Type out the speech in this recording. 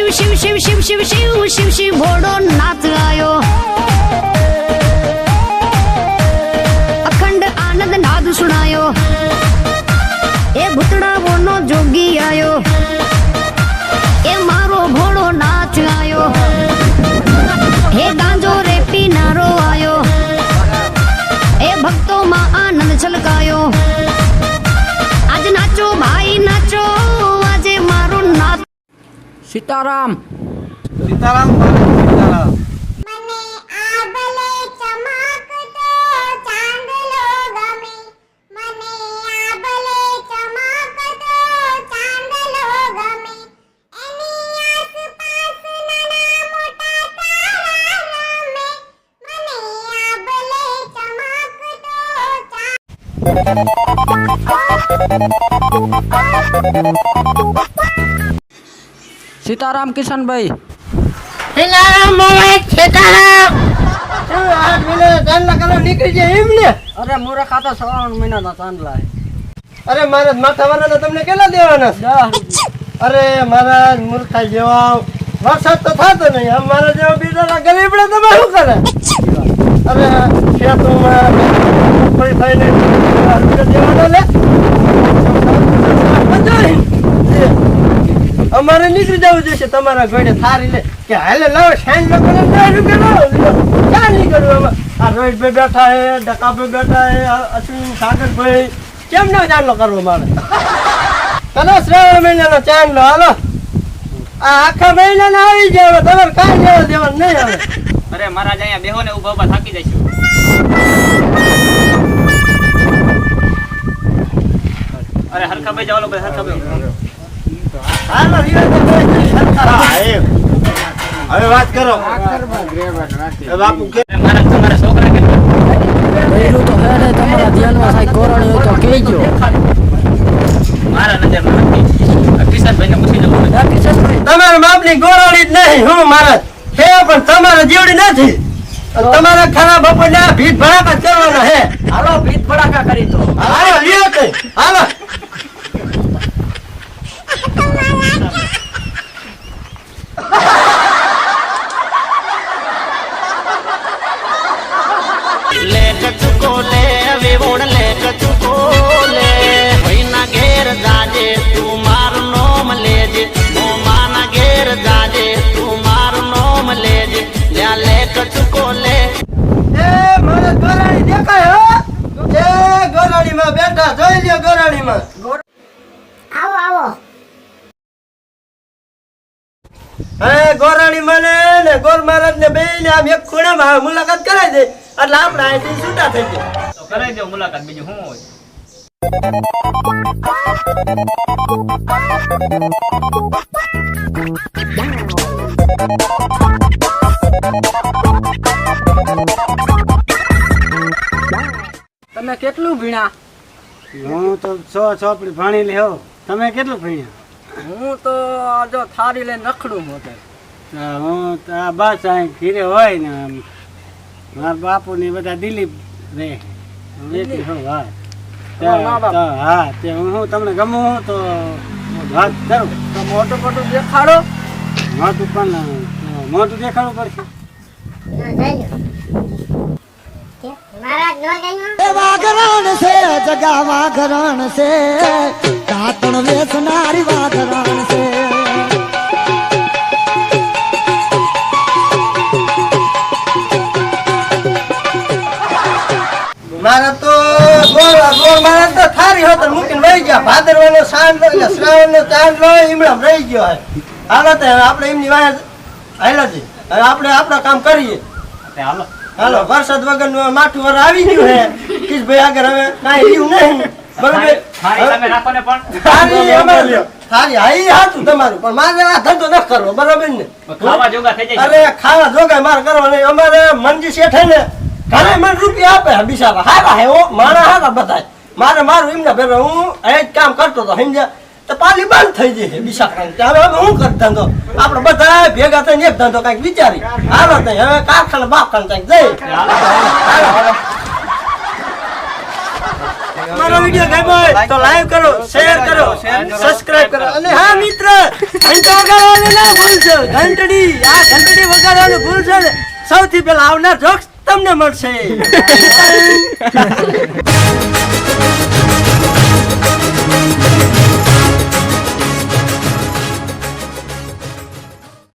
શિવ શિવ શિવ શિવ શિવ શિવ શિવ શિવ ભોળો નાચ ગાયો સીતારામ. સીતારામ સીતારામ. મને સીતારામ કિશનભાઈ. સીતારામ સીતારામ! નીકળી જાય એમ ને? અરે મોરા ખાતા સવાના મહિના ના અરે મારા માથાવાના તમને કેટલા દેવાના? અરે મારા મૂર્ખા જેવા. વરસાદ તો થતો નહીં. અમારા જેવા બીજા ગરીબ ને તમે શું કરે? અમારે નીકળી જવું જોઈશે. તમારા ઘોડે થારી લે. કે હાલે, લાવો સાઈન લો કરે રૂપિયા ક્યાં નીકળવું આ આ રોહિતભાઈ બેઠા હે ડકાભાઈ બેઠા હે અશ્વિન, સાગરભાઈ. કેમ ના ચાંદલો કરવો મારે? તને શ્રાવણ મહિનાનો ચાંદલો, હાલો. આ આખા મહિનાના આવી જાય તમારે કાંઈ લેવા દેવાનું નહીં હવે. અરે મારા અહીંયા બેહો ને ઊભા ઊભા થાકી જઈશું. અરે હરખા ભાઈ જાવ હરખા ભાઈ હવે વાત કરો. બાપુ કે તમારા છોકરા કે પહેલું તો હે તમારા ધ્યાનમાં સાહેબ કોરણી હોય તો કહેજો. મારા નજરમાં કિશનભાઈને પૂછી જવું કિશનભાઈ? તમારા બાપની જ નહીં હું મારા હે પણ તમારા જીવડી નથી. તમારા ખરાબ બપોરના ભીત ભડાકા કરવાના હે. હાલો ભીત ભડાકા કરી દો હાલો લ્યો તે. હાલો. વિવોણ લે કચુકો લે ભઈના ઘેર જાજે તું મારું નોમ લેજે. ઓ માના ઘેર જાજે તું મારું નોમ લેજે. લ્યા લે કચુકો લે એ મારા ગોરાણી દેખાય હો. એ ગોરાણીમાં બેઠા જોઈ લ્યો ગોરાણીમાં. આવો આવો. હવે ગોરાણી મને ને ગોર મહારાજ ને બે ને આમ એક ખૂણામાં મુલાકાત કરાવી દે. એટલે આપણે અહીંથી છૂટા થઈ જાય તો કરાવી દો મુલાકાત બીજું શું હોય તમે કેટલું ભીણા? હું તો છ ચોપડી ભણી લ્યો. તમે કેટલું ભણ્યા? હું તો આ જો થારી લઈને નખડું મોટે હું તો આ બસ અહીં ઘીરે હોય ને મારા બાપુ ને બધા દિલીપ રે. વેચી હું હા. હા તે હું તમને ગમું તો મોટું મોટું દેખાડો. મોટું પણ મોટું દેખાડવું પડશે. જગા માં કરણ છે. કાતણ વેચ મારા તો ગોળ ગોળ મારા તો થારી હોત મૂકીને વહી ગયા. ભાદરવાનો સાંજ એટલે શ્રાવણનો ચાંદ લો એમણામ રહી ગયો હે હાલો તો આપણે એમની વાય હાલો છે હવે આપણે આપણું કામ કરીએ. હાલો. હાલો વરસાદ વગરનું માઠું વર આવી ગયું હે. કિશભાઈ આગળ હવે કાંઈ રહ્યું નહીં. બરોબર? થારી હાચું તમારું પણ મારે આ ધંધો ન કરવો બરોબર ને? ખાવા જોગા થઈ જાય અરે ખાવા જોગાય મારે કરવા નહીં અમારે મનજી શેઠે ને ઘણા મને રૂપિયા આપે બિચારા. હારા હે મારા હારા બધાય. મારે મારું એમને ભેરો હું એ કામ કરતો હતો સમજ્યા? તો પાલી બંધ થઈ જશે બિચારા હવે હવે હું કર ધંધો? આપણે બધા ભેગા થઈને એક ધંધો કંઈક વિચારી હાલો તઈ હવે કારખાને બાપખાને કંઈક જઈ હાલો. અમારો ગમ્યો તો લાઈવ કરો શેર કરો સબસ્ક્રાઇબ કરો. અને હા, મિત્ર ઘંટો વગાડવાનું ના ઘંટડી, આ ઘંટડી વગાડવાનું ભૂલશો સૌથી પહેલા આવનાર જોક્સ તમને મળશે.